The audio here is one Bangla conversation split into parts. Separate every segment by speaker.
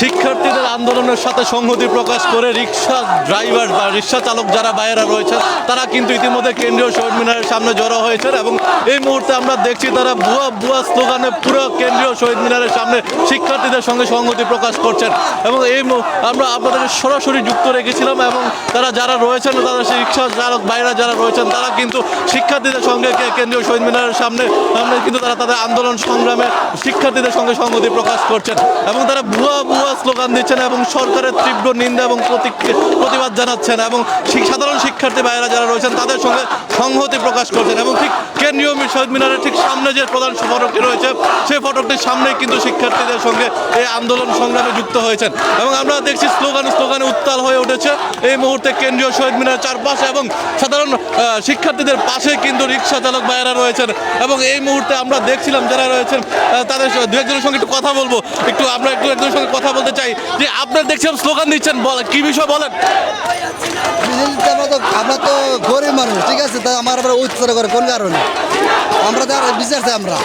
Speaker 1: শিক্ষার্থীদের আন্দোলনের সাথে সংহতি প্রকাশ করে রিক্সা ড্রাইভার বা রিক্সা চালক যারা বাইরা রয়েছেন, তারা কিন্তু ইতিমধ্যে কেন্দ্রীয় শহীদ মিনারের সামনে জড়ো হয়েছেন এবং এই মুহূর্তে আমরা দেখছি তারা ভুয়া ভুয়া স্লোগানে পুরো কেন্দ্রীয় শহীদ মিনারের সামনে শিক্ষার্থীদের সঙ্গে সংহতি প্রকাশ করছেন এবং এই আমরা আপনাদের সরাসরি যুক্ত রেখেছিলাম এবং তারা যারা রয়েছেন, তারা সেই রিক্সা চালক, বাইরা যারা রয়েছেন, তারা কিন্তু শিক্ষার্থীদের সঙ্গে কেন্দ্রীয় শহীদ মিনারের সামনে কিন্তু তারা তাদের আন্দোলন সংগ্রামে শিক্ষার্থীদের সঙ্গে সংহতি প্রকাশ করছেন এবং তারা ভুয়া ভুয়া স্লোগান দিচ্ছেন এবং সরকারের তীব্র নিন্দা এবং প্রতিবাদ জানাচ্ছেন এবং সাধারণ শিক্ষার্থী ভাইয়েরা যারা রয়েছেন, তাদের সঙ্গে সংহতি প্রকাশ করছেন এবং ঠিক কেন্দ্রীয় শহীদ মিনারের ঠিক সামনে যে প্রধান ফটকটি রয়েছে, সেই ফটকটির সামনে কিন্তু শিক্ষার্থীদের সঙ্গে এই আন্দোলন সংগ্রামে যুক্ত হয়েছেন এবং আমরা দেখছি স্লোগান স্লোগানে উত্তাল হয়ে উঠেছে। এই মুহূর্তে কেন্দ্রীয় শহীদ মিনার চারপাশে এবং সাধারণ শিক্ষার্থীদের পাশে কিন্তু রিক্সা চালক ভাইয়েরা রয়েছেন এবং এই মুহূর্তে আমরা দেখছিলাম যারা রয়েছেন তাদের দু একজনের সঙ্গে একটু কথা বলব। একটু আমরা একটু একজনের সঙ্গে কথা বলতে চাই যে আপনার দেখছিলাম স্লোগান দিচ্ছেন বলেন কি বিষয় বলেন?
Speaker 2: আমরা তো গরিব মানুষ ঠিক আছে? তাই আমার আবার উচ্চার করে কোন কারণে। আমরা তো আর বিচার চাই আমরা।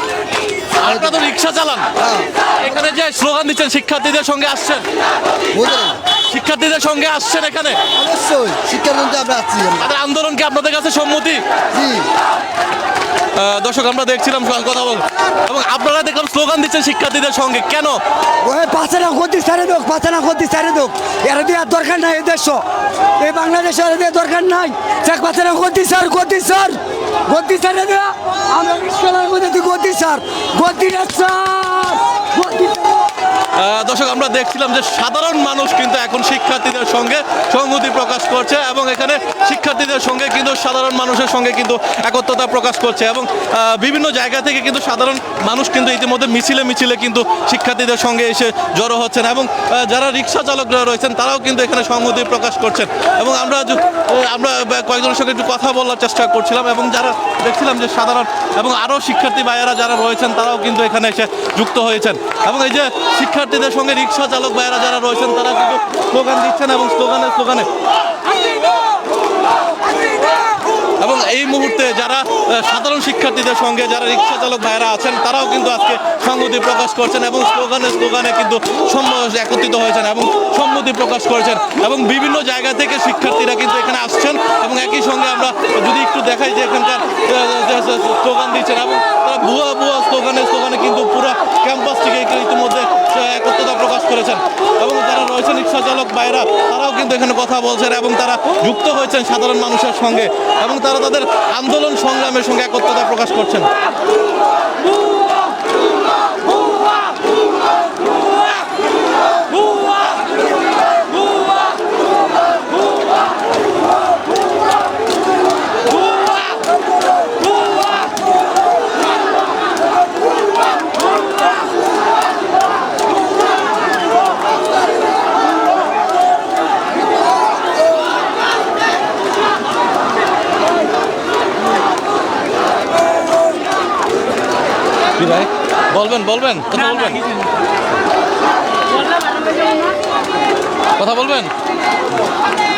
Speaker 1: আপনারা তো রিক্সা চালান।
Speaker 2: হ্যাঁ।
Speaker 1: এখানে যে স্লোগান দিচ্ছেন শিক্ষার্থীদের সঙ্গে আসছেন।
Speaker 2: বুঝলেন?
Speaker 1: শিক্ষার্থীদের সঙ্গে আসছেন এখানে?
Speaker 2: অবশ্যই শিক্ষার জন্য আমরা আমরা।
Speaker 1: তাদের আন্দোলন কি আপনাদের কাছে সম্মতি?
Speaker 2: জি।
Speaker 1: দর্শক আমরা দেখছিলাম কথা বল। এবং আপনারা দেখলাম স্লোগান দিচ্ছেন শিক্ষার্থীদের সঙ্গে। কেন?
Speaker 3: ওই পাঁচে না গতি ছাড়ে দোক পাঁচে না গতি ছাড়ে দোক। এরা দেওয়ার দরকার নাই এই দেশ। এই বাংলাদেশে এরা দেওয়ার দরকার নাই। চেক পাঁচে না গতি স্যার গতি স্যার। গতি ছাড়ে দেওয়া আমরা রিক্সার মধ্যে গতি স্যার। গতি স্যার। গতি
Speaker 1: আহ, দর্শক, আমরা দেখছিলাম যে সাধারণ মানুষ কিন্তু এখন শিক্ষার্থীদের সঙ্গে সংহতি প্রকাশ করছে এবং এখানে শিক্ষার্থীদের সঙ্গে কিন্তু সাধারণ মানুষের সঙ্গে কিন্তু একত্রতা প্রকাশ করছে এবং বিভিন্ন জায়গা থেকে কিন্তু সাধারণ মানুষ কিন্তু ইতিমধ্যে মিছিলে মিছিলে কিন্তু শিক্ষার্থীদের সঙ্গে এসে জড়ো হচ্ছেন এবং যারা রিক্সা চালকরা রয়েছেন তারাও কিন্তু এখানে সংহতি প্রকাশ করছেন এবং আমরা আমরা কয়েকজনের সঙ্গে একটু কথা বলার চেষ্টা করছিলাম এবং যারা দেখছিলাম যে সাধারণ এবং আরও শিক্ষার্থী ভাইয়েরা যারা রয়েছেন তারাও কিন্তু এখানে এসে যুক্ত হয়েছেন এবং এই যে শিক্ষার্থীদের সঙ্গে রিক্সা চালক ভাইয়েরা যারা রয়েছেন তারা কিন্তু স্লোগান দিচ্ছেন এবং স্লোগানে স্লোগানে এই মুহূর্তে যারা সাধারণ শিক্ষার্থীদের সঙ্গে যারা রিক্সা চালক ভাইরা আছেন, তারাও কিন্তু আজকে সংহতি প্রকাশ করছেন এবং স্লোগানে স্লোগানে কিন্তু একত্রিত হয়েছেন এবং সম্মতি প্রকাশ করেছেন। এবং বিভিন্ন জায়গা থেকে শিক্ষার্থীরা কিন্তু এখানে আসছেন এবং একই সঙ্গে আমরা যদি একটু দেখাই যে এখানকার স্লোগান দিচ্ছেন এবং তারা ভুয়া ভুয়া স্লোগানে স্লোগানে কিন্তু পুরো ক্যাম্পাসটিকে ইতিমধ্যে আহ, করেছেন এবং যারা রয়েছেন রিক্সা চালক বাইরা তারাও কিন্তু এখানে কথা বলছেন এবং তারা যুক্ত হয়েছেন সাধারণ মানুষের সঙ্গে এবং তারা তাদের আন্দোলন সংগ্রামের সঙ্গে একত্রতা প্রকাশ করছেন। কি ভাই বলবেন বলবেন কথা বলবেন। কথা বলবেন কথা বলবেন?